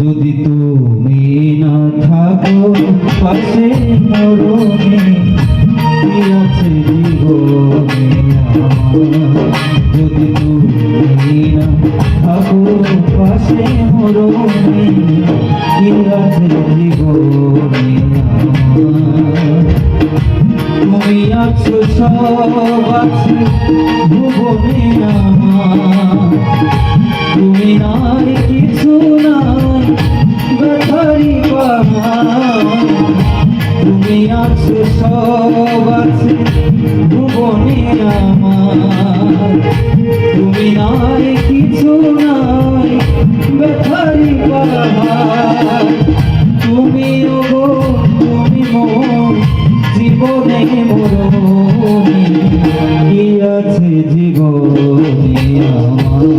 যদি তুমি না থাকো, পাশে মরণে কি আছে জীবনে যদি তুমি না থাকো, পাশে মরণে কি আছে জীবনে তুমি আছো সব আছে তুমি আছো, সব আছে। ভুবনে আমার। তুমি নাই, কিছু নাই। ব্যথারি পাহাড় তুমি ওগো তুমি মোর জীবনে মরণে। কি আছে জীবনে আমার?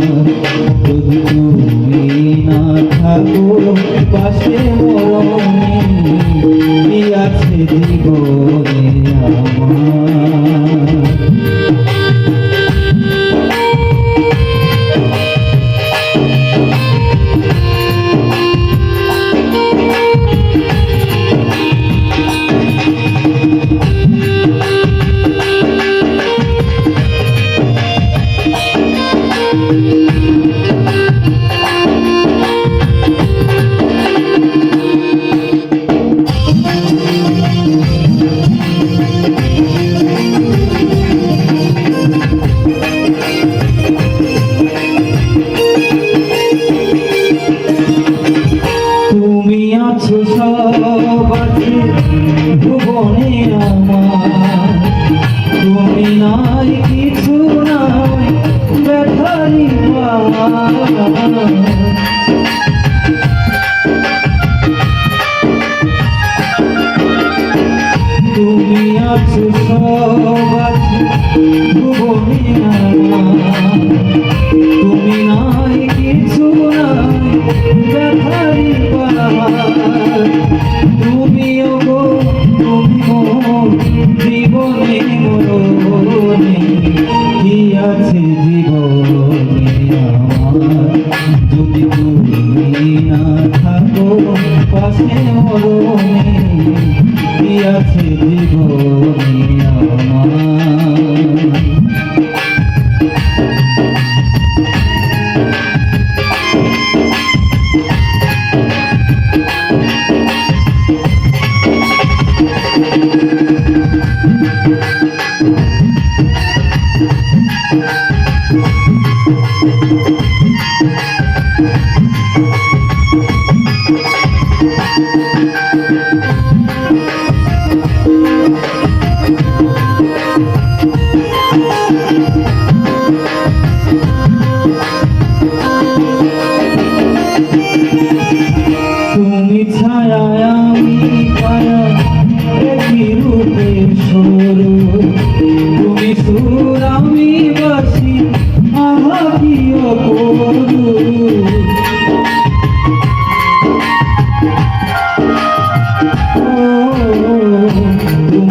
তুমি নাই কিছু নাই ব্যথারি পাহাড়। তুমি আছো সব আছো ভুবনে মরণে আছে জীবনে আমার তুমি ছায়া আমি ছায়া রূপের সরু।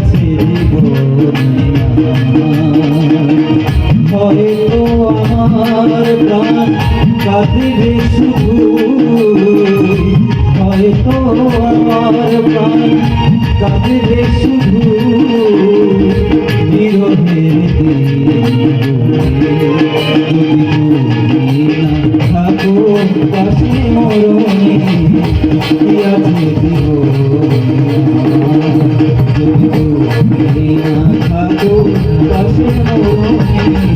আছে হয়তো আমার প্রাণ কাঁদিবে শুধু হয়তো আমার প্রাণ কাঁদিবে শুধু বিরহের যদি তুমি না থাকো পাশে মরণে আছে জীবনে যদি না থাকো পাশে যদি না থাকো